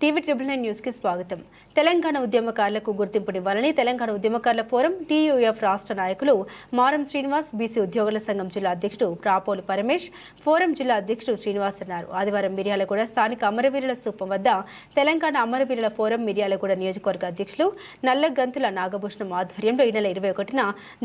TV triple nine న్యూస్కి స్వాగతం. తెలంగాణ ఉద్యమకారులకు గుర్తింపునివ్వాలని తెలంగాణ ఉద్యమకారుల ఫోరం టీయూఎఫ్ రాష్ట్ర నాయకులు మారం శ్రీనివాస్ బీసీ ఉద్యోగుల సంఘం జిల్లా అధ్యక్షుడు ప్రాపోలు పరమేష్ ఫోరం జిల్లా అధ్యక్షుడు శ్రీనివాస్ అన్నారు. ఆదివారం మిర్యాలగూడ స్థానిక అమరవీరుల స్థూపం వద్ద తెలంగాణ అమరవీరుల ఫోరం మిర్యాలగూడ నియోజకవర్గ అధ్యక్షులు నల్లగంతుల నాగభూషణం ఆధ్వర్యంలో ఈ నెల ఇరవై ఒకటిన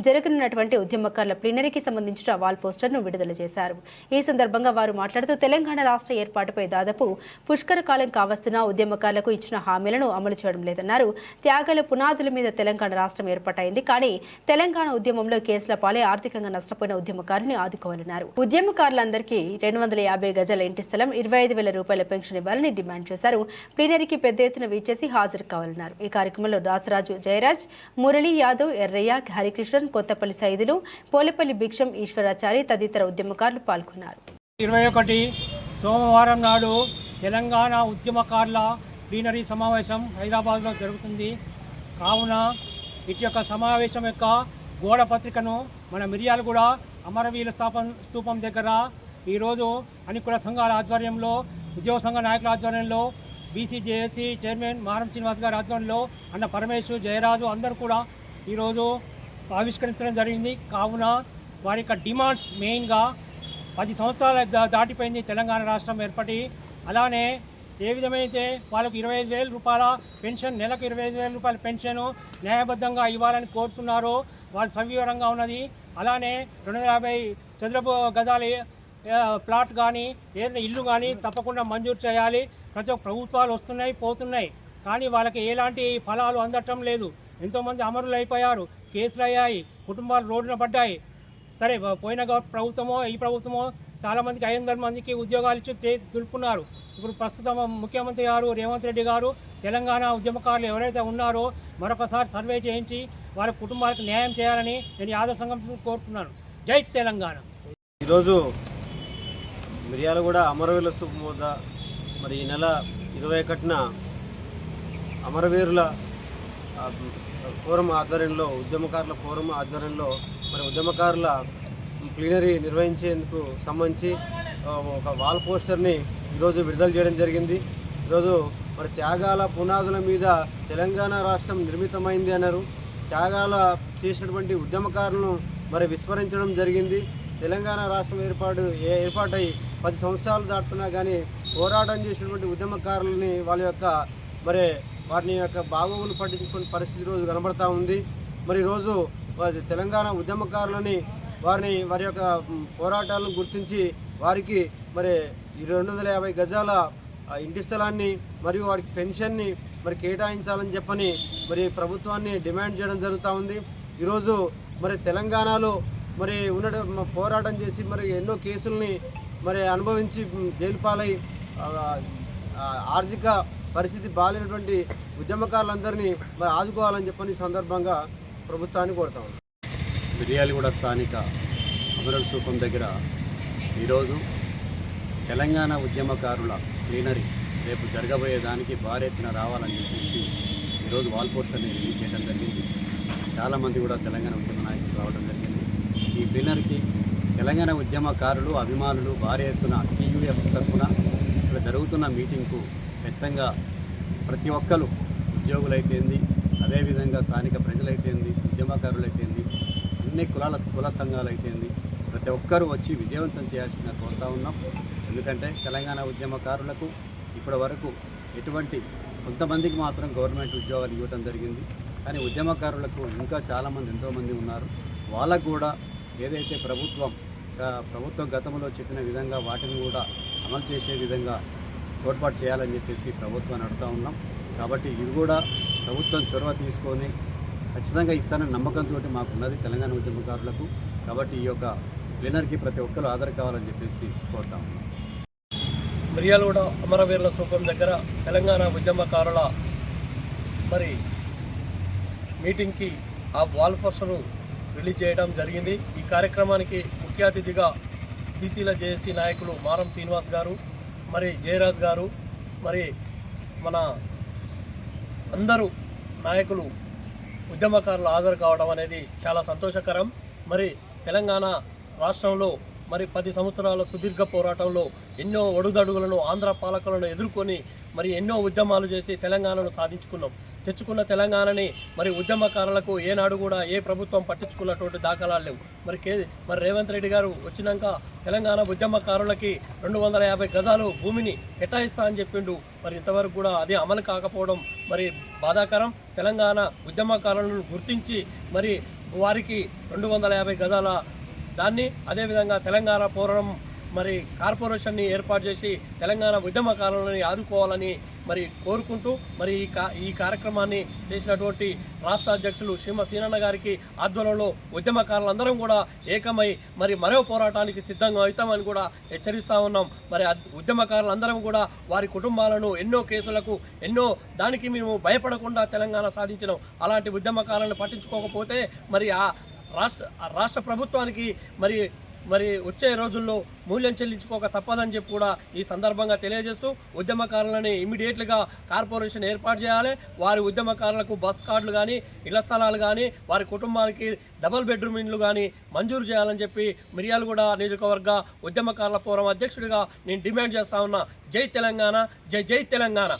జరగనున్నటువంటి ఉద్యమకారుల ప్లీనరీకి సంబంధించిన వాల్ పోస్టర్ను విడుదల చేశారు. ఈ సందర్భంగా వారు మాట్లాడుతూ తెలంగాణ రాష్ట్ర ఏర్పాటుపై దాదాపు పుష్కర కాలం కావస్తున్న ఉద్యమకారులకు ఇచ్చిన హామీలను అమలు చేయడం లేదన్నారు. త్యాగాల పునాదుల మీద తెలంగాణ రాష్ట్రం ఏర్పాటైంది. కానీ తెలంగాణ ఉద్యమంలో కేసుల పాలే ఆర్థికంగా నష్టపోయిన ఉద్యమకారుని ఆదుకోవాలన్నారు. ఉద్యమకారులందరికీ రెండు వందల యాభై గజాల ఇంటి స్థలం ఇరవై ఐదు వేల రూపాయల పెన్షన్ ఇవ్వాలని డిమాండ్ చేశారు. ప్లీనరీకి పెద్ద ఎత్తున విచ్చేసి హాజరు కావాలన్నారు. ఈ కార్యక్రమంలో దాసరాజు జయరాజ్ మురళీ యాదవ్ ఎర్రయ్య హరికృష్ణన్ కొత్తపల్లి సైదులు పోలేపల్లి భిక్షం ఈశ్వరాచారి తదితర ఉద్యమకారులు పాల్గొన్నారు. ఇరవై ఒకటి సోమవారం నాడు తెలంగాణ ఉద్యమకారుల ప్లీనరీ సమావేశం హైదరాబాద్లో జరుగుతుంది. కావున ఇటు యొక్క సమావేశం యొక్క గోడ పత్రికను మన మిర్యాలగూడ అమరవీల స్థాపన స్థూపం దగ్గర ఈరోజు అనుకూల సంఘాల ఆధ్వర్యంలో ఉద్యోగ సంఘ నాయకుల ఆధ్వర్యంలో బీసీజేఏసీ చైర్మన్ మారం శ్రీనివాస్ గారి ఆధ్వర్యంలో అన్న పరమేశ్వర్ జయరాజు అందరూ కూడా ఈరోజు ఆవిష్కరించడం జరిగింది. కావున వారి యొక్క డిమాండ్స్ మెయిన్గా పది సంవత్సరాల దాటిపోయింది తెలంగాణ రాష్ట్రం ఏర్పడి అలానే ఏ విధమైతే వాళ్ళకు ఇరవై ఐదు వేల రూపాయల పెన్షన్ నెలకు ఇరవై ఐదు వేల రూపాయల పెన్షన్ న్యాయబద్ధంగా ఇవ్వాలని కోరుతున్నారో వాళ్ళు సవివరంగా ఉన్నది. అలానే రెండు వందల యాభై చదరపు గదాల ప్లాట్ కానీ ఏదైనా ఇల్లు కానీ తప్పకుండా మంజూరు చేయాలి. ప్రతి ఒక్క ప్రభుత్వాలు వస్తున్నాయి పోతున్నాయి. కానీ వాళ్ళకి ఎలాంటి ఫలాలు అందటం లేదు. ఎంతోమంది అమరులు అయిపోయారు కేసులు అయ్యాయి కుటుంబాలు రోడ్డున పడ్డాయి. సరే పోయిన ప్రభుత్వమో ఈ ప్రభుత్వమో చాలామందికి ఐదు వందల మందికి ఉద్యోగాలు ఇచ్చి చే దులుపుకున్నారు. ఇప్పుడు ప్రస్తుతం ముఖ్యమంత్రి గారు రేవంత్ రెడ్డి గారు తెలంగాణ ఉద్యమకారులు ఎవరైతే ఉన్నారో మరొకసారి సర్వే చేయించి వారి కుటుంబాలకు న్యాయం చేయాలని నేను యాదవ సంఘం కోరుతున్నాను. జై తెలంగాణ. ఈరోజు మిర్యాలగూడ అమరవీరుల స్థూపం మరి ఈ నెల ఇరవై ఒకటిన అమరవీరుల ఫోరం ఆధ్వర్యంలో ఉద్యమకారుల ఫోరం ఆధ్వర్యంలో మరి ఉద్యమకారుల ప్లీనరీ నిర్వహించేందుకు సంబంధించి ఒక వాల్ పోస్టర్ని ఈరోజు విడుదల చేయడం జరిగింది. ఈరోజు మరి త్యాగాల పునాదుల మీద తెలంగాణ రాష్ట్రం నిర్మితమైంది అన్నారు. త్యాగాల చేసినటువంటి ఉద్యమకారులను మరి విస్మరించడం జరిగింది. తెలంగాణ రాష్ట్రం ఏర్పాటు ఏ- ఏర్పాటై పది సంవత్సరాలు దాటుతున్నా కానీ పోరాటం చేసినటువంటి ఉద్యమకారులని వాళ్ళ యొక్క మరి వారిని యొక్క బాగోగులు పట్టించుకునే పరిస్థితి రోజు కనబడతా ఉంది. మరి ఈరోజు వారి తెలంగాణ ఉద్యమకారులని వారిని వారి యొక్క పోరాటాలను గుర్తించి వారికి మరి ఈ రెండు వందల యాభై గజాల ఇంటి స్థలాన్ని మరియు వారికి పెన్షన్ని మరి కేటాయించాలని చెప్పని మరి ప్రభుత్వాన్ని డిమాండ్ చేయడం జరుగుతూ ఉంది. ఈరోజు మరి తెలంగాణలో మరి ఉన్న పోరాటం చేసి మరి ఎన్నో కేసుల్ని మరి అనుభవించి జైలుపాలై ఆర్థిక పరిస్థితి బాగాలేనటువంటి ఉద్యమకారులందరినీ మరి ఆదుకోవాలని చెప్పని సందర్భంగా ప్రభుత్వాన్ని కోరుతా మిర్యాలగూడ స్థానిక అమరల్ సూపం దగ్గర ఈరోజు తెలంగాణ ఉద్యమకారుల ప్లీనరీ రేపు జరగబోయే దానికి భారీ ఎత్తున రావాలని చెప్పేసి ఈరోజు వాల్ పోస్టర్ని రిలీజ్ చేయడం జరిగింది. చాలామంది కూడా తెలంగాణ ఉద్యమ నాయకులు రావడం జరిగింది. ఈ ప్లీనరీకి తెలంగాణ ఉద్యమకారులు అభిమానులు భారీ ఎత్తున టీయూఎఫ్ తరఫున ఇక్కడ జరుగుతున్న మీటింగ్కు ఖచ్చితంగా ప్రతి ఒక్కరు ఉద్యోగులైతేంది అదేవిధంగా స్థానిక ప్రజలైతేంది ఉద్యమకారులైతేంది అన్ని కులాల కుల సంఘాలు అయితేంది ప్రతి ఒక్కరూ వచ్చి విజయవంతం చేయాల్సిన కోరుతా ఉన్నాం. ఎందుకంటే తెలంగాణ ఉద్యమకారులకు ఇప్పటి వరకు ఎటువంటి కొంతమందికి మాత్రం గవర్నమెంట్ ఉద్యోగాలు ఇవ్వడం జరిగింది. కానీ ఉద్యమకారులకు ఇంకా చాలామంది ఎంతోమంది ఉన్నారు. వాళ్ళకు కూడా ఏదైతే ప్రభుత్వం ప్రభుత్వం గతంలో చెప్పిన విధంగా వాటిని కూడా అమలు చేసే విధంగా తోడ్పాటు చేయాలని చెప్పేసి ప్రభుత్వాన్ని అడుగుతూ ఉన్నాం. కాబట్టి ఇది కూడా ప్రభుత్వం చొరవ తీసుకొని ఖచ్చితంగా ఇస్తానని నమ్మకంతో మాకున్నది తెలంగాణ ఉద్యమకారులకు కాబట్టి ఈ యొక్క ప్లీనర్కి ప్రతి ఒక్కరు ఆధార్ కావాలని చెప్పేసి కోరుతాం మిర్యాలగూడ అమరవీరుల స్థూపం దగ్గర తెలంగాణ ఉద్యమకారుల మరి మీటింగ్కి ఆ వాల్ పోస్టర్ను రిలీజ్ చేయడం జరిగింది. ఈ కార్యక్రమానికి ముఖ్య అతిథిగా బీసీల జేఏసీ నాయకులు మారం శ్రీనివాస్ గారు మరి జయరాజ్ గారు మరి మన అందరూ నాయకులు ఉద్యమకారులు హాజరు కావడం అనేది చాలా సంతోషకరం. మరి తెలంగాణ రాష్ట్రంలో మరి పది సంవత్సరాల సుదీర్ఘ పోరాటంలో ఎన్నో ఒడుదడుగులను ఆంధ్ర పాలకులను ఎదుర్కొని మరి ఎన్నో ఉద్యమాలు చేసి తెలంగాణను సాధించుకున్నాం. తెచ్చుకున్న తెలంగాణని మరి ఉద్యమకారులకు ఏనాడు కూడా ఏ ప్రభుత్వం పట్టించుకున్నటువంటి దాఖలాలు లేవు. మరి కే మరి రేవంత్ రెడ్డి గారు వచ్చినాక తెలంగాణ ఉద్యమకారులకి రెండు వందల యాభై గజాలు భూమిని కేటాయిస్తా అని చెప్పిండు. మరి ఇంతవరకు కూడా అది అమలు కాకపోవడం మరి బాధాకరం. తెలంగాణ ఉద్యమకారులను గుర్తించి మరి వారికి రెండు వందల యాభై గజాల దాన్ని అదేవిధంగా తెలంగాణ పోరాటం మరి కార్పొరేషన్ని ఏర్పాటు చేసి తెలంగాణ ఉద్యమకారులని ఆదుకోవాలని మరి కోరుకుంటూ మరి ఈ కా ఈ కార్యక్రమాన్ని చేసినటువంటి రాష్ట్ర అధ్యక్షులు శ్రీమ సీనన్న గారికి ఆధ్వర్యంలో ఉద్యమకారులందరం కూడా ఏకమై మరి మరో పోరాటానికి సిద్ధంగా అవుతామని కూడా హెచ్చరిస్తూ ఉన్నాం. మరి ఉద్యమకారులందరం కూడా వారి కుటుంబాలను ఎన్నో కేసులకు ఎన్నో దానికి మేము భయపడకుండా తెలంగాణ సాధించినాం. అలాంటి ఉద్యమకారులను పట్టించుకోకపోతే మరి ఆ రాష్ట్ర రాష్ట్ర ప్రభుత్వానికి మరి మరి వచ్చే రోజుల్లో మూల్యం చెల్లించుకోక తప్పదని చెప్పి కూడా ఈ సందర్భంగా తెలియజేస్తూ ఉద్యమకారులని ఇమీడియట్లుగా కార్పొరేషన్ ఏర్పాటు చేయాలి. వారి ఉద్యమకారులకు బస్ కార్డులు కానీ ఇళ్ళ స్థలాలు కానీ వారి కుటుంబానికి డబల్ బెడ్రూమ్ ఇండ్లు కానీ మంజూరు చేయాలని చెప్పి మిర్యాలగూడ నియోజకవర్గ ఉద్యమకారుల ఫోరం అధ్యక్షుడిగా నేను డిమాండ్ చేస్తా ఉన్నా. జై తెలంగాణ జై జై తెలంగాణ.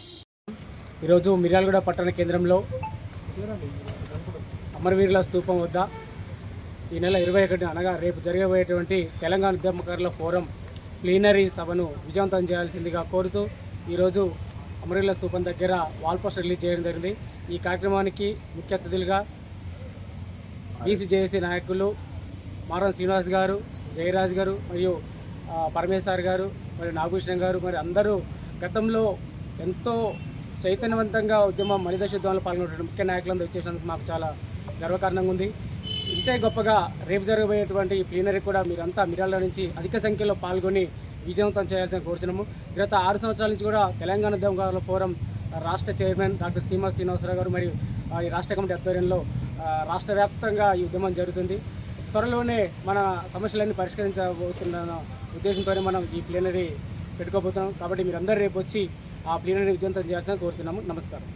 ఈరోజు మిర్యాలగూడ పట్టణ కేంద్రంలో అమరవీరుల స్తూపం వద్ద ఈ నెల ఇరవై ఒకటి అనగా రేపు జరగబోయేటువంటి తెలంగాణ ఉద్యమకారుల ఫోరం ప్లీనరీ సభను విజయవంతం చేయాల్సిందిగా కోరుతూ ఈరోజు అమరీల స్థూపం దగ్గర వాల్ పోస్టర్ రిలీజ్ చేయడం జరిగింది. ఈ కార్యక్రమానికి ముఖ్య అతిథులుగా బీసీజేఏసీ నాయకులు మారం శ్రీనివాస్ గారు జయరాజ్ గారు మరియు పరమేశ్వర్ గారు మరియు నాగభూషణం గారు మరి అందరూ గతంలో ఎంతో చైతన్యవంతంగా ఉద్యమం మలిదశ ఉద్యమంలో పాల్గొన్న ముఖ్య నాయకులందరూ వచ్చేసినందుకు మాకు చాలా గర్వకారణంగా ఉంది. ఇంతే గొప్పగా రేపు జరగబోయేటువంటి ఈ ప్లీనరీ కూడా మీరంతా మిరాల నుంచి అధిక సంఖ్యలో పాల్గొని విజయవంతం చేయాల్సిన కోరుచున్నాము. గత ఆరు సంవత్సరాల నుంచి కూడా తెలంగాణ ఉద్యమకారుల ఫోరం రాష్ట్ర చైర్మన్ డాక్టర్ శ్రీనివాస్ శ్రీనివాసరావు గారు మరియు ఈ రాష్ట్ర కమిటీ ఆధ్వర్యంలో రాష్ట్ర వ్యాప్తంగా ఈ ఉద్యమం జరుగుతుంది. త్వరలోనే మన సమస్యలన్నీ పరిష్కరించబోతున్న ఉద్దేశంతోనే మనం ఈ ప్లీనరీ పెట్టుకోబోతున్నాం. కాబట్టి మీరందరూ రేపు వచ్చి ఆ ప్లీనరీ విజయవంతం చేయాల్సిన కోరుతున్నాము నమస్కారం.